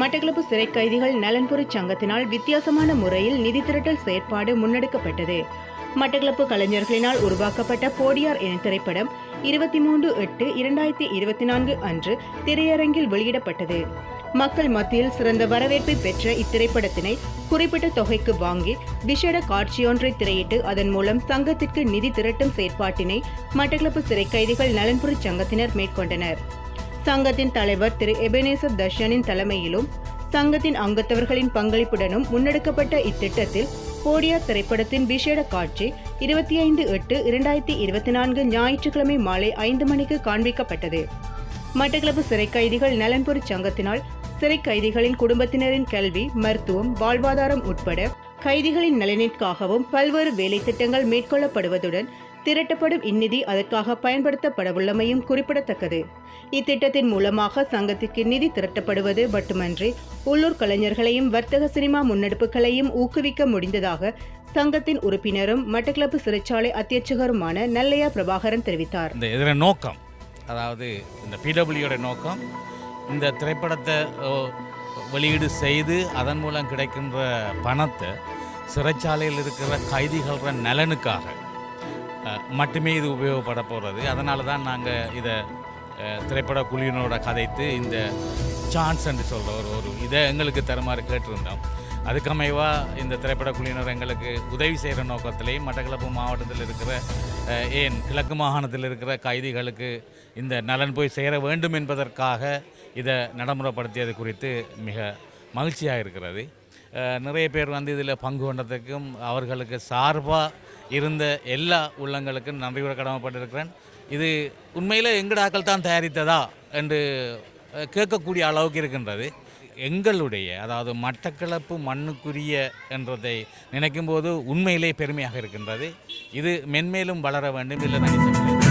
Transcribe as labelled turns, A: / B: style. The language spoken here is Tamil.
A: மட்டக்களப்பு சிறை கைதிகள் நலன்புரி சங்கத்தினால் வித்தியாசமான முறையில் நிதி திரட்டல் செயற்பாடு முன்னெடுக்கப்பட்டது. மட்டக்களப்பு கலைஞர்களினால் உருவாக்கப்பட்ட போடியார் என திரைப்படம் இருபத்தி மூன்று எட்டு இரண்டாயிரத்தி இருபத்தி நான்கு அன்று திரையரங்கில் வெளியிடப்பட்டது. மக்கள் மத்தியில் சிறந்த வரவேற்பை பெற்ற இத்திரைப்படத்தினை குறிப்பிட்ட தொகைக்கு வாங்கி விஷேட காட்சியொன்றை திரையிட்டு அதன் மூலம் சங்கத்திற்கு நிதி திரட்டும் செயற்பாட்டினை மட்டக்களப்பு சிறை கைதிகள் நலன்புரி சங்கத்தினர் மேற்கொண்டனர். சங்கத்தின் தலைவர் திரு எபனேசர் தர்ஷனின் தலைமையிலும் சங்கத்தின் அங்கத்தவர்களின் பங்களிப்புடனும் முன்னெடுக்கப்பட்ட இத்திட்டத்தில் போடியா திரைப்படத்தின் விஷேட காட்சி இருபத்தி ஐந்து எட்டு இரண்டாயிரத்தி இருபத்தி நான்கு ஞாயிற்றுக்கிழமை மாலை ஐந்து மணிக்கு காண்பிக்கப்பட்டது. மட்டக்களப்பு சிறை கைதிகள் நலன்புரி சங்கத்தினால் சிறை கைதிகளின் குடும்பத்தினரின் கல்வி மருத்துவம் வாழ்வாதாரம் உட்பட கைதிகளின் நலனிற்காகவும் பல்வேறு வேலை திட்டங்கள் மேற்கொள்ளப்படுவதுடன் திரட்டப்படும் இந்நிதி அதற்காக பயன்படுத்தப்படவுள்ளமையும் குறிப்பிடத்தக்கது. இத்திட்டத்தின் மூலமாக சங்கத்திற்கு நிதி திரட்டப்படுவது மட்டுமன்றி உள்ளூர் கலைஞர்களையும் வர்த்தக சினிமா முன்னெடுப்புகளையும் ஊக்குவிக்க முடிந்ததாக சங்கத்தின் உறுப்பினரும் மட்டக்களப்பு சிறைச்சாலை அத்தியட்சகருமான நல்லையா பிரபாகரன் தெரிவித்தார்.
B: இந்த இதில் நோக்கம் அதாவது இந்த பிடபிள்யூட நோக்கம் இந்த திரைப்படத்தை வெளியீடு செய்து அதன் மூலம் கிடைக்கின்ற பணத்தை சிறைச்சாலையில் இருக்கிற கைதிகள நலனுக்காக மட்டுமே இது உபயோகப்பட போகிறது அதனால தான் நாங்கள் இதை திரைப்பட குழுவினோட கதைத்து இந்த சான்ஸ் என்று சொல்கிற ஒரு ஒரு இதை எங்களுக்கு தருமாறு கேட்டிருந்தோம். அதுக்கமைவாக இந்த திரைப்பட குழுவினர் எங்களுக்கு உதவி செய்கிற நோக்கத்திலேயும் மட்டக்களப்பு மாவட்டத்தில் இருக்கிற ஏன் கிழக்கு மாகாணத்தில் இருக்கிற கைதிகளுக்கு இந்த நலன் போய் சேர வேண்டும் என்பதற்காக இதை நடைமுறைப்படுத்தியது குறித்து மிக மகிழ்ச்சியாக இருக்கிறது நிறைய பேர் வந்து இதில் பங்கு கொண்டதுக்கும் அவர்களுக்கு சார்பாக இருந்த எல்லா உள்ளங்களுக்கும் நன்றியுற கடமைப்பட்டிருக்கிறேன். இது உண்மையில் எங்கடாக்கள் தான் தயாரித்ததா என்று கேட்கக்கூடிய அளவுக்கு இருக்கின்றது. எங்களுடைய அதாவது மட்டக்களப்பு மண்ணுக்குரிய என்றதை நினைக்கும்போது உண்மையிலே பெருமையாக இருக்கின்றது. இது மென்மேலும் வளர வேண்டும் இல்லை நினைக்கிறேன்